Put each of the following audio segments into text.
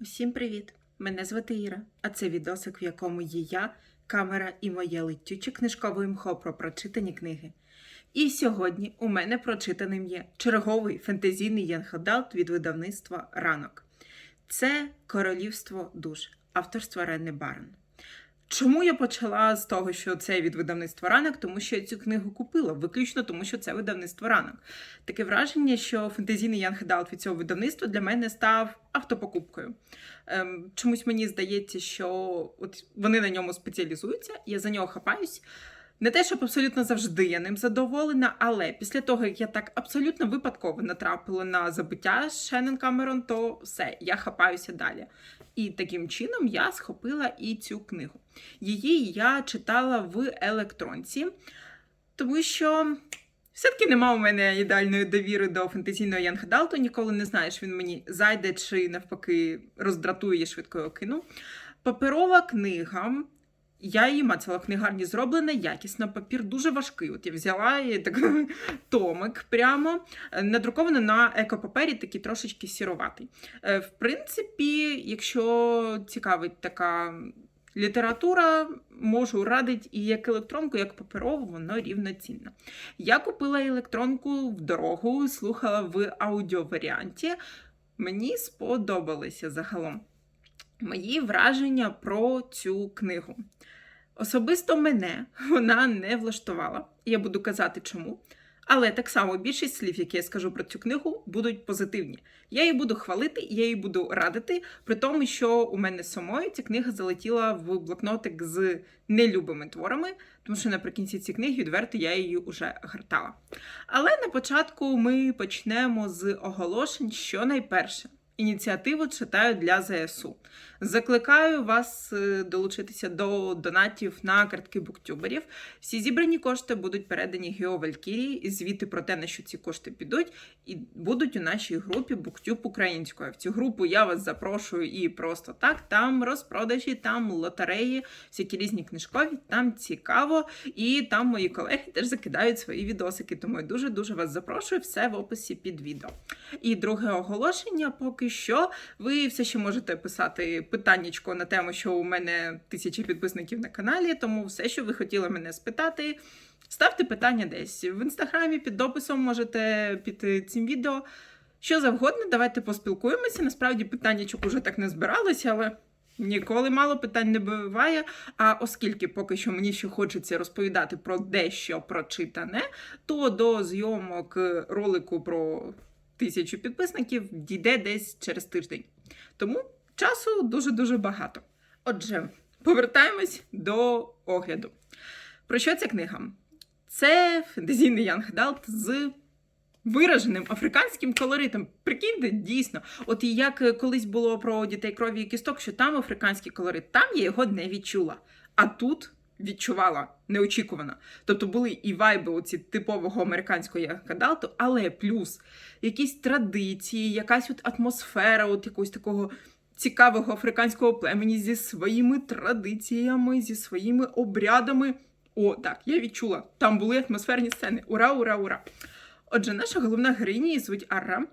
Всім привіт! Мене звати Іра, а це відосик, в якому є я, камера і моє летюче книжкове мхо про прочитані книги. І сьогодні у мене прочитаним є черговий фентезійний янхадалт від видавництва Ранок. Це Королівство душ, авторства Ренни Барн. Чому я почала з того, що це від видавництва ранок? Тому що я цю книгу купила, виключно тому, що це видавництво ранок. Таке враження, що фентезійний Young Adult від цього видавництва для мене став автопокупкою. Ем, чомусь мені здається, що от вони на ньому спеціалізуються, я за нього хапаюсь. Не те, щоб абсолютно завжди я ним задоволена, але після того, як я так абсолютно випадково натрапила на забиття Шеннон Камерон, то все, я хапаюся далі. І таким чином я схопила і цю книгу. Її я читала в електронці, тому що все-таки нема у мене ідеальної довіри до фентезійного Янгдалту, ніколи не знаєш, він мені зайде чи навпаки роздратує, швидко кину. Паперова книга. Я її мацала в книгарні зроблена якісно, папір дуже важкий. От я взяла і так, томик прямо е, надруковано на екопапері, такий трошечки сіроватий. Е, В принципі, якщо цікавить така література, можу радити і як електронку, як паперову, воно рівноцінно. Я купила електронку в дорогу, слухала в аудіоваріанті. Мені сподобалося загалом мої враження про цю книгу. Особисто мене вона не влаштувала. Я буду казати чому. Але так само більшість слів, які я скажу про цю книгу, будуть позитивні. Я її буду хвалити, я її буду радити, при тому, що у мене самої ця книга залетіла в блокнотик з нелюбими творами, тому що наприкінці цієї книги, відверто, я її вже гортала. Але на початку ми почнемо з оголошень, що найперше. Ініціативу читаю для ЗСУ. Закликаю вас е, долучитися до донатів на картки буктюберів. Всі зібрані кошти будуть передані Гео Валькірії звіти про те, на що ці кошти підуть, і будуть у нашій групі Буктюб українською. В цю групу я вас запрошую і просто так. Там розпродажі, там лотереї, всякі різні книжкові, там цікаво. І там мої колеги теж закидають свої відосики. Тому я дуже дуже вас запрошую. Все в описі під відео. І друге оголошення поки що. Ви все ще можете писати питаннячко на тему, що у мене тисячі підписників на каналі, тому все, що ви хотіли мене спитати, ставте питання десь в інстаграмі під дописом, можете під цим відео. Що завгодно, давайте поспілкуємося. Насправді питаннячок уже так не збиралося, але. Ніколи мало питань не буває. А оскільки поки що мені ще хочеться розповідати про дещо прочитане, то до зйомок ролику про тисячу підписників дійде десь через тиждень. Тому часу дуже-дуже багато. Отже, повертаємось до огляду. Про що ця книга? Це фентезійний янгдалт з вираженим африканським колоритом. Прикиньте, дійсно, от і як колись було про дітей крові і кісток, що там африканський колорит, там я його не відчула. А тут відчувала неочікувано. Тобто були і вайби оці типового американського янгдалту, але плюс якісь традиції, якась от атмосфера, от якогось такого цікавого африканського племені зі своїми традиціями, зі своїми обрядами. О, так, я відчула. Там були атмосферні сцени. Ура, ура, ура! Отже, наша головна героїня звуть Арра.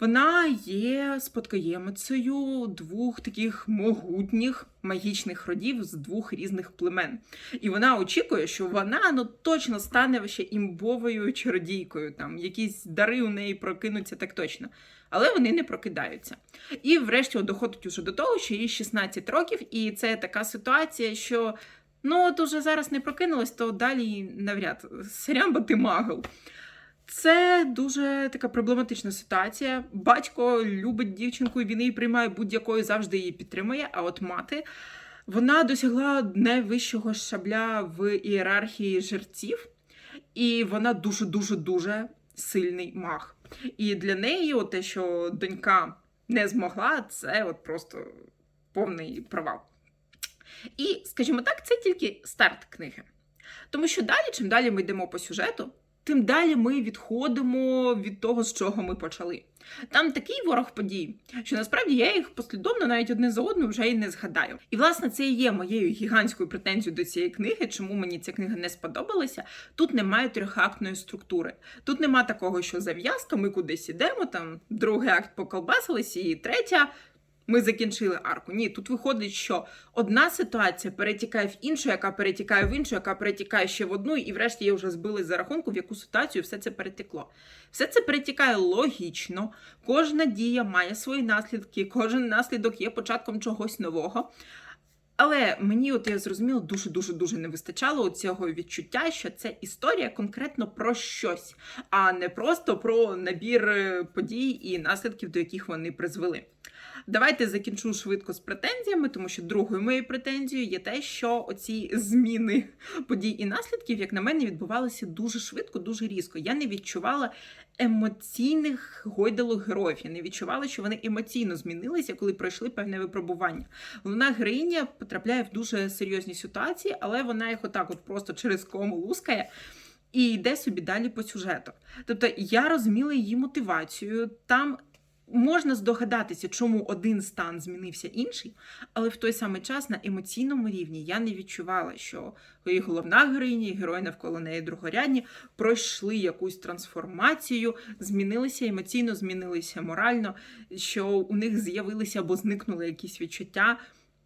Вона є спадкоємицею двох таких могутніх магічних родів з двох різних племен. І вона очікує, що вона ну точно стане ще імбовою чародійкою. Там якісь дари у неї прокинуться так точно. Але вони не прокидаються. І врешті доходить уже до того, що їй 16 років, і це така ситуація, що ну от уже зараз не прокинулась, то далі навряд сорян, бо ти магл. Це дуже така проблематична ситуація. Батько любить дівчинку, і він її приймає будь-якою, завжди її підтримує. А от мати вона досягла найвищого шабля в ієрархії жерців, і вона дуже-дуже дуже сильний маг. І для неї, от те, що донька не змогла, це от просто повний провал. І, скажімо так, це тільки старт книги. Тому що далі, чим далі ми йдемо по сюжету, тим далі ми відходимо від того, з чого ми почали. Там такий ворог подій, що насправді я їх послідовно навіть одне за одним вже й не згадаю. І власне це і є моєю гігантською претензією до цієї книги, чому мені ця книга не сподобалася. Тут немає трьохактної структури. Тут нема такого, що зав'язка, ми кудись ідемо, там другий акт поколбасилися, і третя ми закінчили арку. Ні, тут виходить, що одна ситуація перетікає в іншу, яка перетікає в іншу, яка перетікає ще в одну, і врешті я вже збили за рахунку, в яку ситуацію все це перетекло. Все це перетікає логічно, кожна дія має свої наслідки, кожен наслідок є початком чогось нового. Але мені, от я зрозуміла, дуже дуже дуже не вистачало цього відчуття, що це історія конкретно про щось, а не просто про набір е, подій і наслідків, до яких вони призвели. Давайте закінчу швидко з претензіями, тому що другою моєю претензією є те, що оці зміни подій і наслідків, як на мене, відбувалися дуже швидко, дуже різко. Я не відчувала емоційних гойдалок героїв. Я не відчувала, що вони емоційно змінилися, коли пройшли певне випробування. Головна героїня потрапляє в дуже серйозні ситуації, але вона їх отак, от просто через кому лускає. І йде собі далі по сюжету. Тобто я розуміла її мотивацію. Там можна здогадатися, чому один стан змінився інший, але в той самий час на емоційному рівні я не відчувала, що і головна героїня, і герої навколо неї другорядні пройшли якусь трансформацію, змінилися емоційно, змінилися морально, що у них з'явилися або зникнули якісь відчуття.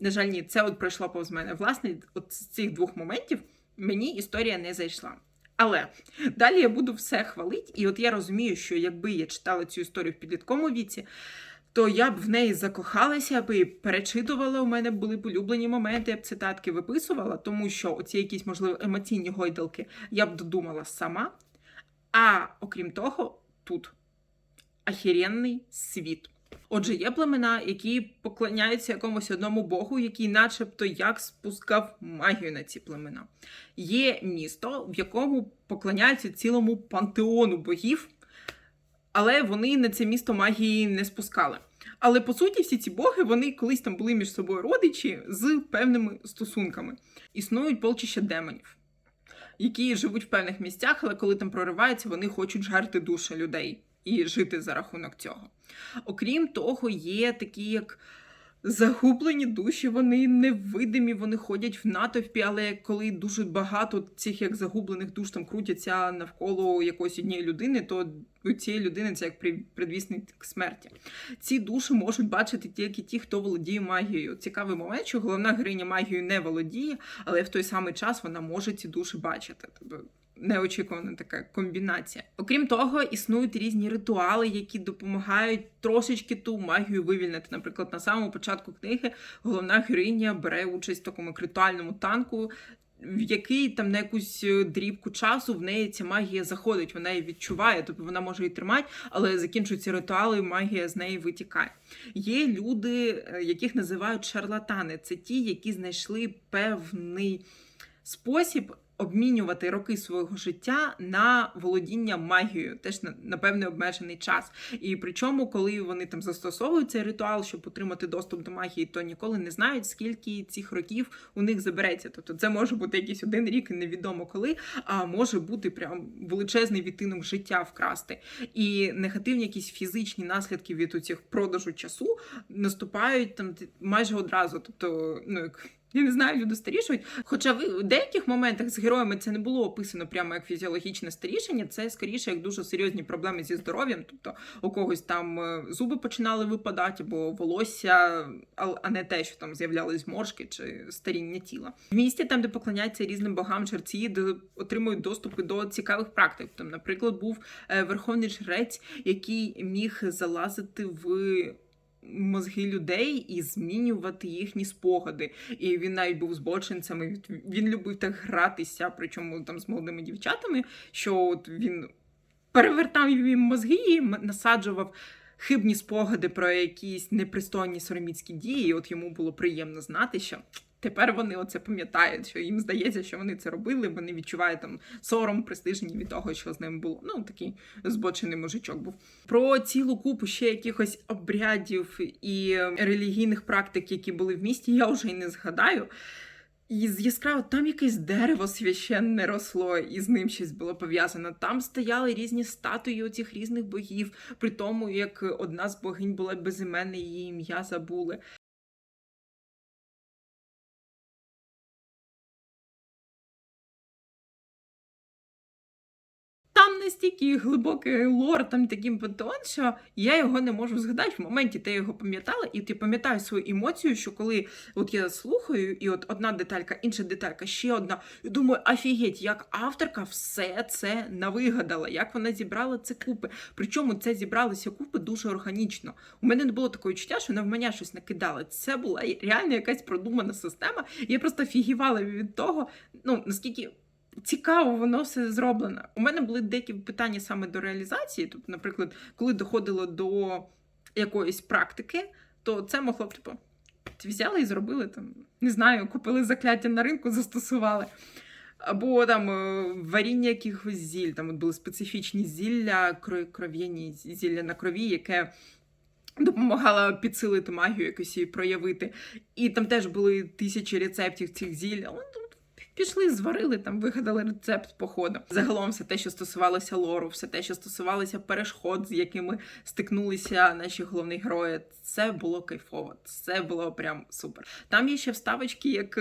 На жаль, ні, це от пройшло повз мене. Власне, от з цих двох моментів мені історія не зайшла. Але далі я буду все хвалити, і от я розумію, що якби я читала цю історію в підлітковому віці, то я б в неї закохалася, аби перечитувала. У мене були б улюблені моменти, я б цитатки виписувала, тому що оці якісь, можливо, емоційні гойдалки я б додумала сама. А окрім того, тут ахіренний світ. Отже, є племена, які поклоняються якомусь одному богу, який, начебто, як спускав магію на ці племена. Є місто, в якому поклоняються цілому пантеону богів, але вони на це місто магії не спускали. Але по суті, всі ці боги вони колись там були між собою родичі з певними стосунками. Існують полчища демонів, які живуть в певних місцях, але коли там прориваються, вони хочуть жерти душі людей і жити за рахунок цього. Окрім того, є такі як загублені душі, вони невидимі, вони ходять в натовпі, але коли дуже багато цих як загублених душ там крутяться навколо якоїсь однієї людини, то у цієї людини це як предвісник смерті. Ці душі можуть бачити тільки ті, хто володіє магією. Цікавий момент, що головна героїня магією не володіє, але в той самий час вона може ці душі бачити. Тобто неочікувана така комбінація. Окрім того, існують різні ритуали, які допомагають трошечки ту магію вивільнити. Наприклад, на самому початку книги головна героїня бере участь в такому ритуальному танку. В який там на якусь е, дрібку часу в неї ця магія заходить, вона її відчуває, тобто вона може її тримати, але закінчуються ритуали, магія з неї витікає. Є люди, е, яких називають шарлатани. Це ті, які знайшли певний спосіб обмінювати роки свого життя на володіння магією, теж на, певний обмежений час. І причому, коли вони там застосовують цей ритуал, щоб отримати доступ до магії, то ніколи не знають, скільки цих років у них забереться. Тобто це може бути якийсь один рік, невідомо коли, а може бути прям величезний відтинок життя вкрасти. І негативні якісь фізичні наслідки від цих продажу часу наступають там майже одразу. Тобто, ну як. Я не знаю, люди старішують. Хоча в деяких моментах з героями це не було описано прямо як фізіологічне старішення, це скоріше як дуже серйозні проблеми зі здоров'ям. Тобто у когось там е, зуби починали випадати, або волосся, а не те, що там з'являлись моршки чи старіння тіла. В місті, там, де поклоняються різним богам, жерці, отримують доступи до цікавих практик. Там, наприклад, був е, верховний жрець, який міг залазити в мозги людей і змінювати їхні спогади. І він навіть був збочинцями. Він любив так гратися, причому там з молодими дівчатами, що от він перевертав їм мозги і насаджував. Хибні спогади про якісь непристойні сороміцькі дії, от йому було приємно знати, що Тепер вони оце пам'ятають, що їм здається, що вони це робили, вони відчувають там сором, пристижені від того, що з ним було. Ну, такий збочений мужичок був. Про цілу купу ще якихось обрядів і релігійних практик, які були в місті, я вже й не згадаю. І яскраво там якесь дерево священне росло, і з ним щось було пов'язано. Там стояли різні статуї оцих різних богів, при тому, як одна з богинь була безіменна, її ім'я забули. Настільки глибокий лор, там такий пантеон, що я його не можу згадати. В моменті ти його пам'ятала, і ти пам'ятаєш свою емоцію, що коли от я слухаю, і от одна деталька, інша деталька, ще одна, і думаю, офігеть, як авторка все це навигадала, як вона зібрала це купи. Причому це зібралися купи дуже органічно. У мене не було такого відчуття, що вона в мене щось накидала. Це була реально якась продумана система. Я просто фігівала від того, ну наскільки. Цікаво, воно все зроблено. У мене були деякі питання саме до реалізації. Тобто, наприклад, коли доходило до якоїсь практики, то це могло б типу, взяли і зробили там, не знаю, купили закляття на ринку, застосували. Або там е, варіння якихось зіль, там от були специфічні зілля, кров'яні зілля на крові, яке допомагало підсилити магію, якось її проявити. І там теж були тисячі рецептів цих зіль. Пішли, зварили там, вигадали рецепт походу. Загалом все те, що стосувалося лору, все те, що стосувалося перешкод, з якими стикнулися наші головні герої, це було кайфово. Це було прям супер. Там є ще вставочки, як.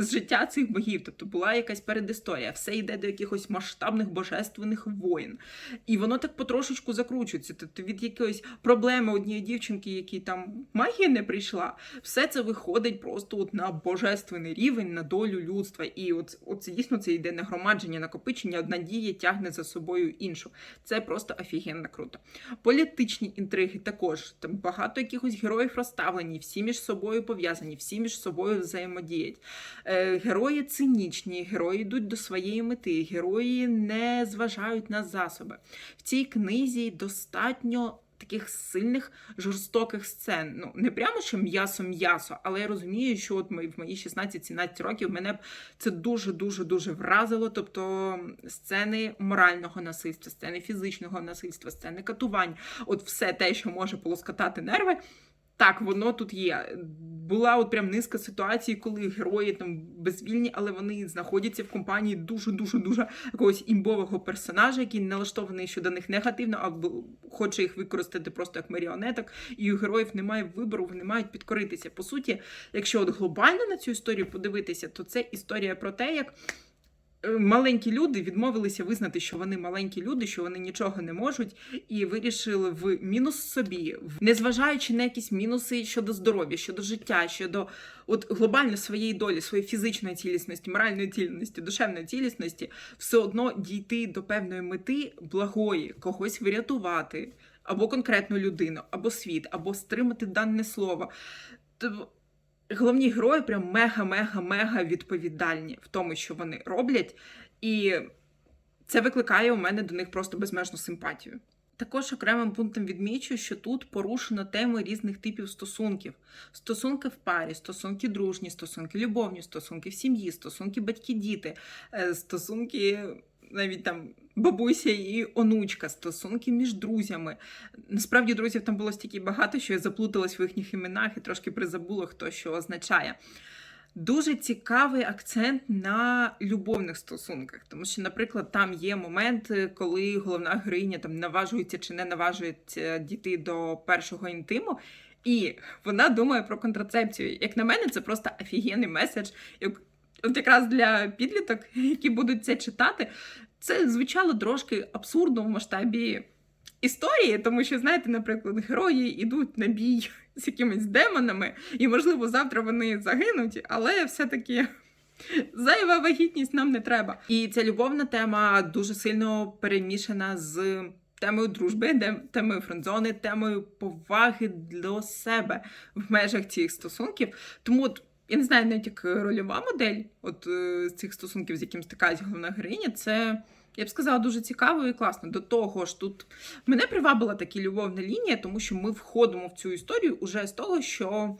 З життя цих богів, тобто була якась передісторія, все йде до якихось масштабних божественних воїн. І воно так потрошечку закручується. Тобто від якоїсь проблеми однієї дівчинки, якій там магія не прийшла, все це виходить просто от на божественний рівень, на долю людства. І от, от це дійсно це йде нагромадження, накопичення, одна дія тягне за собою іншу. Це просто офігенно круто. Політичні інтриги також там багато якихось героїв розставлені, всі між собою пов'язані, всі між собою взаємодіють. Е, Герої цинічні, герої йдуть до своєї мети, герої не зважають на засоби. В цій книзі достатньо. Таких сильних жорстоких сцен. Ну, не прямо що м'ясо-м'ясо, але я розумію, що от ми- в мої 16-17 років мене б це дуже-дуже дуже вразило. Тобто сцени морального насильства, сцени фізичного насильства, сцени катувань, от все те, що може полоскатати нерви. Так, воно тут є. Була от прям низка ситуацій, коли герої там безвільні, але вони знаходяться в компанії дуже дуже дуже якогось імбового персонажа, який налаштований щодо них негативно, або хоче їх використати просто як маріонеток. І у героїв немає вибору, вони мають підкоритися. По суті, якщо от глобально на цю історію подивитися, то це історія про те, як. Е, Маленькі люди відмовилися визнати, що вони маленькі люди, що вони нічого не можуть, і вирішили в мінус собі, незважаючи на якісь мінуси щодо здоров'я, щодо життя, щодо от глобально своєї долі, своєї фізичної цілісності, моральної цілісності, душевної цілісності, все одно дійти до певної мети благої, когось врятувати, або конкретну людину, або світ, або стримати дане слово. Головні герої прям мега-мега-мега відповідальні в тому, що вони роблять, і це викликає у мене до них просто безмежну симпатію. Також окремим пунктом відмічу, що тут порушено теми різних типів стосунків: стосунки в парі, стосунки дружні, стосунки любовні, стосунки в сім'ї, стосунки батьки-діти, е, стосунки навіть там бабуся і онучка, стосунки між друзями. Насправді друзів там було стільки багато, що я заплуталась в їхніх іменах і трошки призабула, хто що означає. Дуже цікавий акцент на любовних стосунках, тому що, наприклад, там є момент, коли головна героїня там наважується чи не наважується дійти до першого інтиму, і вона думає про контрацепцію. Як на мене, це просто офігенний меседж. От якраз для підліток, які будуть це читати, це звучало трошки абсурдно в масштабі історії, тому що, знаєте, наприклад, герої йдуть на бій з якимись демонами, і, можливо, завтра вони загинуть, але все-таки. Зайва вагітність нам не треба. І ця любовна тема дуже сильно перемішана з темою дружби, темою френдзони, темою поваги до себе в межах цих стосунків. Тому я не знаю, навіть як рольова модель от е, з цих стосунків, з яким стикається головна героїня, це. Я б сказала, дуже цікаво і класно. До того ж, тут мене привабила така любовна лінія, тому що ми входимо в цю історію уже з того, що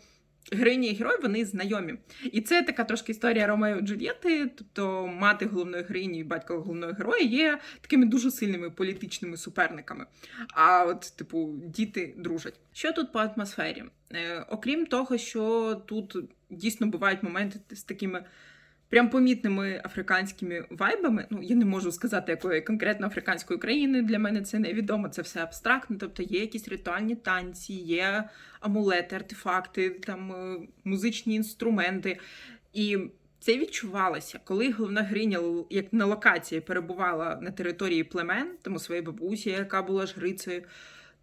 героїня і герой вони знайомі. І це така трошки історія Ромео і Джульєти, тобто мати головної героїні і батько головного героя є такими дуже сильними політичними суперниками. А от, типу, діти дружать. Що тут по атмосфері? Е, окрім того, що тут дійсно бувають моменти з такими. Прям помітними африканськими вайбами. Ну, я не можу сказати, якої конкретно африканської країни. Для мене це невідомо, це все абстрактно. Тобто є якісь ритуальні танці, є амулети, артефакти, там е, музичні інструменти. І Це відчувалося, коли головна гриня як на локації перебувала на території племен, тому своєї бабусі, яка була жрицею,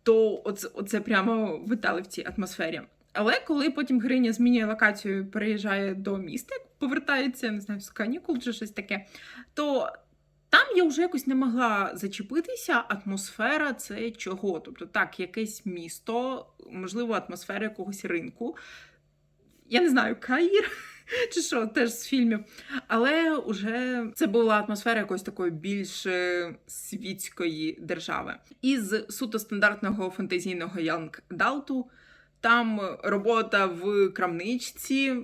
то оце, оце прямо витали в цій атмосфері. Але коли потім гриня змінює локацію, переїжджає до міста, повертається, не знаю, з канікул чи щось таке, то там я вже якось не могла зачепитися. Атмосфера це чого? Тобто, так, якесь місто, можливо, атмосфера якогось ринку. Я не знаю, Каїр чи що, теж з фільмів. Але вже це була атмосфера якоїсь такої більш е, світської держави. Із суто стандартного фантазійного Янг Далту там робота в крамничці,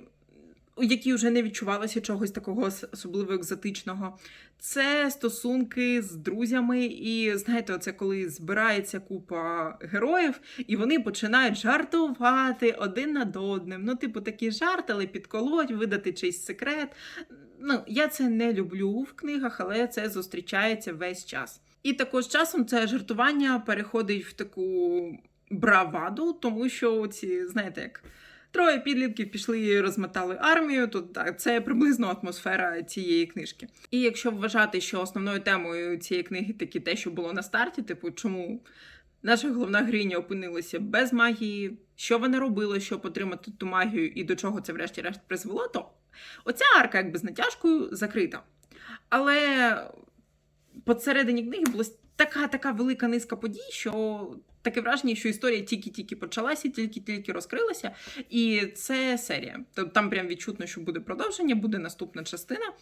у якій вже не відчувалося чогось такого особливо екзотичного. Це стосунки з друзями, і знаєте, оце коли збирається купа героїв, і вони починають жартувати один над одним. Ну, типу, такі жарти, але підколоть, видати чийсь секрет. Ну, я це не люблю в книгах, але це зустрічається весь час. І також часом це жартування переходить в таку браваду, тому що ці, знаєте, як троє підлітків пішли і розмотали армію, то так, це приблизно атмосфера цієї книжки. І якщо вважати, що основною темою цієї книги таки те, що було на старті, типу, чому наша головна гриня опинилася без магії, що вона робила, щоб отримати ту магію, і до чого це врешті-решт призвело, то оця арка, якби з натяжкою, закрита. Але посередині книги була така така велика низка подій, що таке враження, що історія тільки-тільки почалася, тільки-тільки розкрилася. І це серія. Тобто там прям відчутно, що буде продовження, буде наступна частина.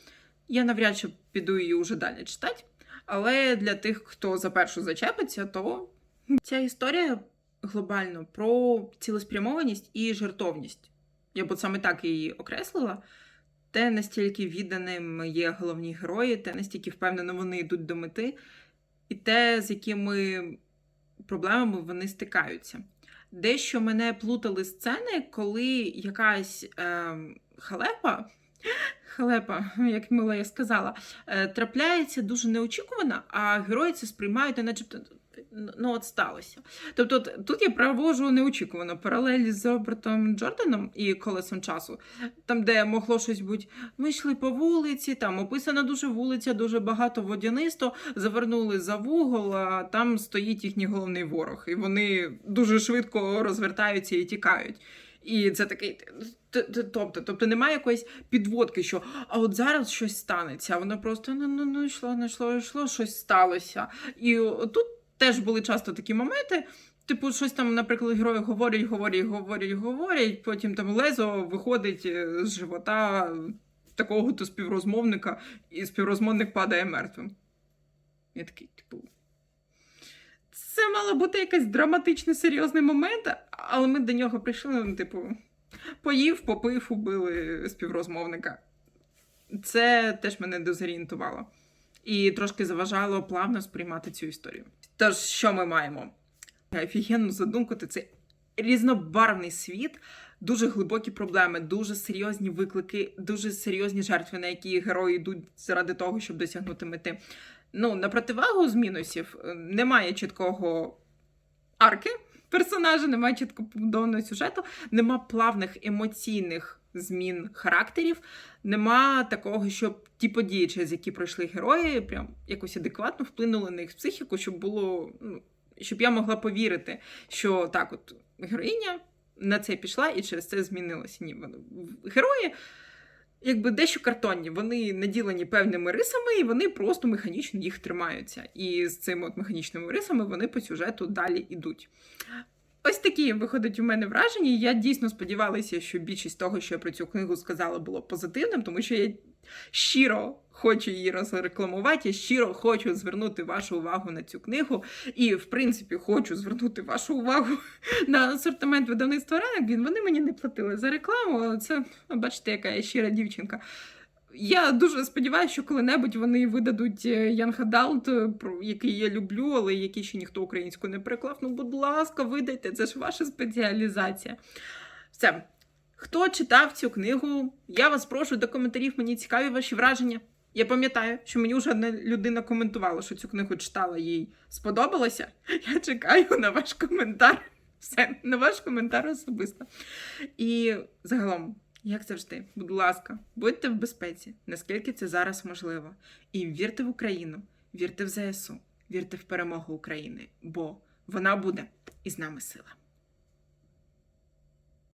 Я навряд чи піду її вже далі читати. Але для тих, хто за першу зачепиться, то ця історія глобально про цілеспрямованість і жертовність. Я б от саме так її окреслила. Те, настільки відданим є головні герої, те, настільки впевнено вони йдуть до мети, і те, з якими проблемами вони стикаються. Дещо мене плутали сцени, коли якась е, халепа, халепа, як мила я сказала, е, трапляється дуже неочікувано, а герої це сприймають, начебто. Ну, от сталося. Тобто, тут я провожу неочікувано паралель з Робертом Джорданом і колесом часу, там, де могло щось бути. Ми йшли по вулиці, там описана дуже вулиця, дуже багато водянисто, завернули за вугол, а там стоїть їхній головний ворог. І вони дуже швидко розвертаються і тікають. І це такий. Тобто, тобто немає якоїсь підводки, що а от зараз щось станеться. Воно просто ну ну ну йшло, не йшло, йшло, щось сталося. І тут теж були часто такі моменти. Типу, щось там, наприклад, герої говорять, говорять, говорять, говорять, потім там лезо виходить е, з живота такого то співрозмовника, і співрозмовник падає мертвим. Я такий, типу. Це мало бути якийсь драматичний серйозний момент, але ми до нього прийшли, ну, типу, поїв, попив, убили співрозмовника. Це теж мене дезорієнтувало. І трошки заважало плавно сприймати цю історію. Тож, що ми маємо? Офігенну задумку, то це різнобарвний світ, дуже глибокі проблеми, дуже серйозні виклики, дуже серйозні жертви, на які герої йдуть заради того, щоб досягнути мети. Ну, на противагу з мінусів е, немає чіткого арки персонажа, немає чітко побудованого сюжету, нема плавних емоційних змін характерів, нема такого, щоб ті події, через які пройшли герої, прям якось адекватно вплинули на їх психіку, щоб було. Ну, щоб я могла повірити, що так, от героїня на це пішла і через це змінилася. Ні, герої. Якби дещо картонні, вони наділені певними рисами, і вони просто механічно їх тримаються. І з цими от механічними рисами вони по сюжету далі йдуть. Ось такі виходить у мене враження. Я дійсно сподівалася, що більшість того, що я про цю книгу сказала, було позитивним, тому що я щиро хочу її розрекламувати, я щиро хочу звернути вашу увагу на цю книгу. І, в принципі, хочу звернути вашу увагу на асортимент видавництва ранок. Блін, вони мені не платили за рекламу, але це, ну, бачите, яка я щира дівчинка. Я дуже сподіваюся, що коли-небудь вони видадуть Young Adult, про який я люблю, але який ще ніхто українською не переклав. Ну, будь ласка, видайте, це ж ваша спеціалізація. Все. Хто читав цю книгу, я вас прошу до коментарів, мені цікаві ваші враження. Я пам'ятаю, що мені вже одна людина коментувала, що цю книгу читала, їй сподобалося. Я чекаю на ваш коментар. Все, на ваш коментар особисто. І загалом, Як завжди, будь ласка, будьте в безпеці, наскільки це зараз можливо. І вірте в Україну, вірте в ЗСУ, вірте в перемогу України, бо вона буде і з нами сила.